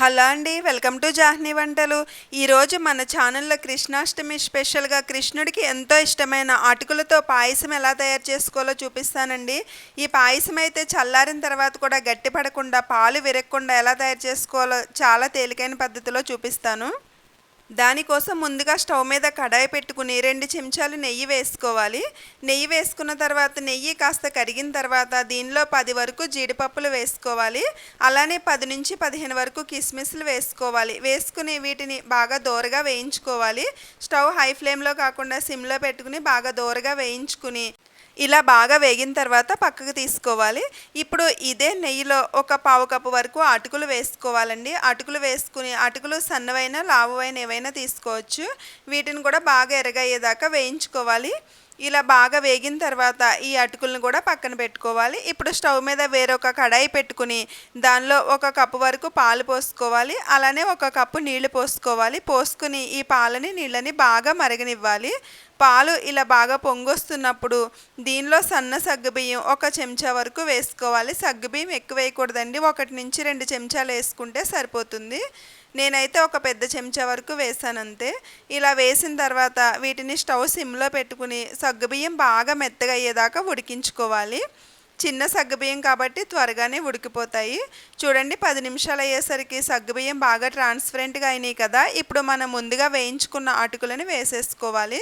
Hello అండి welcome to జాహ్నీ వంటలు. ఈరోజు మన ఛానల్లో కృష్ణాష్టమి స్పెషల్గా కృష్ణుడికి ఎంతో ఇష్టమైన అటుకులతో పాయసం ఎలా తయారు చేసుకోవాలో చూపిస్తానండి. ఈ పాయసం అయితే చల్లారిన తర్వాత కూడా గట్టిపడకుండా పాలు విరగకుండా ఎలా తయారు చేసుకోవాలో చాలా తేలికైన పద్ధతిలో చూపిస్తాను. దానికోసం ముందుగా స్టవ్ మీద కడాయి పెట్టుకుని రెండు చెంచాలు నెయ్యి వేసుకోవాలి. నెయ్యి వేసుకున్న తర్వాత నెయ్యి కాస్త కరిగిన తర్వాత దీనిలో పది వరకు జీడిపప్పులు వేసుకోవాలి. అలానే పది నుంచి పదిహేను వరకు కిస్మిస్లు వేసుకోవాలి. వేసుకుని వీటిని బాగా దోరగా వేయించుకోవాలి. స్టవ్ హై ఫ్లేమ్లో కాకుండా సిమ్లో పెట్టుకుని బాగా దోరగా వేయించుకుని ఇలా బాగా వేగిన తర్వాత పక్కకు తీసుకోవాలి. ఇప్పుడు ఇదే నెయ్యిలో ఒక పావు కప్పు వరకు అటుకులు వేసుకోవాలండి. అటుకులు వేసుకుని అటుకులు సన్నవైన లావువైన ఏవైనా తీసుకోవచ్చు. వీటిని కూడా బాగా ఎరగయ్యేదాకా వేయించుకోవాలి. ఇలా బాగా వేగిన తర్వాత ఈ అటుకులను కూడా పక్కన పెట్టుకోవాలి. ఇప్పుడు స్టవ్ మీద వేరొక కడాయి పెట్టుకుని దానిలో ఒక కప్పు వరకు పాలు పోసుకోవాలి. అలానే ఒక కప్పు నీళ్ళు పోసుకోవాలి. పోసుకుని ఈ పాలని నీళ్ళని బాగా మరగనివ్వాలి. పాలు ఇలా బాగా పొంగొస్తున్నప్పుడు దీనిలో సన్న సగ్గుబియ్యం ఒక చెంచా వరకు వేసుకోవాలి. సగ్గుబియ్యం ఎక్కువ వేయకూడదండి. ఒకటి నుంచి రెండు చెంచాలు వేసుకుంటే సరిపోతుంది. నేనైతే ఒక పెద్ద చెంచా వరకు వేసానంతే ఇలా వేసిన తర్వాత వీటిని స్టవ్ సిమ్లో పెట్టుకుని సగ్గుబియ్యం బాగా మెత్తగా అయ్యేదాకా ఉడికించుకోవాలి. చిన్న సగ్గుబియ్యం కాబట్టి త్వరగానే ఉడికిపోతాయి. చూడండి పది నిమిషాలు అయ్యేసరికి సగ్గుబియ్యం బాగా ట్రాన్స్పరెంట్గా అయినాయి కదా. ఇప్పుడు మనం ముందుగా వేయించుకున్న అటుకులను వేసేసుకోవాలి.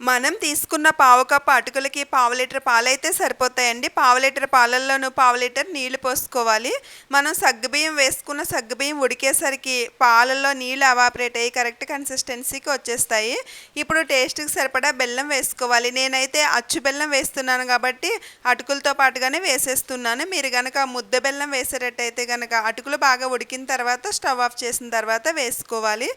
మనం తీసుకున్న పావు కప్పు అటుకులకి పావు లీటర్ పాలైతే సరిపోతాయండి. పావు లీటర్ పాలల్లోనూ పావు లీటర్ నీళ్ళు పోసుకోవాలి. మనం సగ్గుబియ్యం వేసుకున్న సగ్గుబియ్యం ఉడికేసరికి పాలల్లో నీళ్ళు అవాపరేట్ అయ్యి కరెక్ట్ కన్సిస్టెన్సీకి వచ్చేస్తాయి. ఇప్పుడు టేస్ట్కి సరిపడా బెల్లం వేసుకోవాలి. నేనైతే అచ్చు బెల్లం వేస్తున్నాను కాబట్టి అటుకులతో పాటుగానే వేసేస్తున్నాను. మీరు కనుక ముద్ద బెల్లం వేసేటట్టయితే కనుక అటుకులు బాగా ఉడికిన తర్వాత స్టవ్ ఆఫ్ చేసిన తర్వాత వేసుకోవాలి.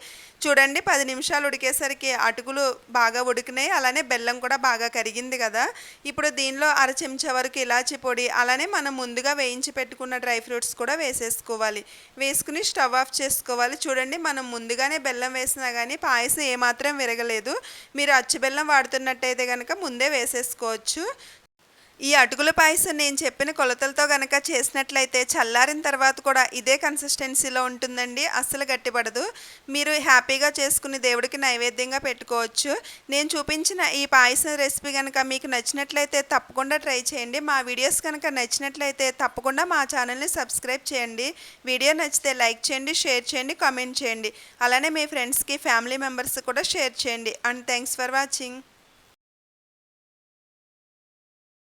చూడండి పది నిమిషాలు ఉడికేసరికి అటుకులు బాగా ఉడికినాయి. అలానే బెల్లం కూడా బాగా కరిగింది కదా. ఇప్పుడు దీనిలో అర చెంచా వరకు ఇలాచి పొడి అలానే మనం ముందుగా వేయించి పెట్టుకున్న డ్రై ఫ్రూట్స్ కూడా వేసేసుకోవాలి. వేసుకుని స్టవ్ ఆఫ్ చేసుకోవాలి. చూడండి మనం ముందుగానే బెల్లం వేసినా కానీ పాయసం ఏమాత్రం విరగలేదు. మీరు అచ్చి బెల్లం వాడుతున్నట్టయితే కనుక ముందే వేసేసుకోవచ్చు. ఈ అటుకుల పాయసం నేను చెప్పిన కొలతలతో కనుక చేసినట్లయితే చల్లారిన తర్వాత కూడా ఇదే కన్సిస్టెన్సీలో ఉంటుందండి. అస్సలు గట్టిపడదు. మీరు హ్యాపీగా చేసుకుని దేవుడికి నైవేద్యంగా పెట్టుకోవచ్చు. నేను చూపించిన ఈ పాయసం రెసిపీ కనుక మీకు నచ్చినట్లయితే తప్పకుండా ట్రై చేయండి. మా వీడియోస్ కనుక నచ్చినట్లయితే తప్పకుండా మా ఛానల్ని సబ్స్క్రైబ్ చేయండి. వీడియో నచ్చితే లైక్ చేయండి షేర్ చేయండి కామెంట్ చేయండి. అలానే మీ ఫ్రెండ్స్కి ఫ్యామిలీ మెంబర్స్ కూడా షేర్ చేయండి. And thanks for watching.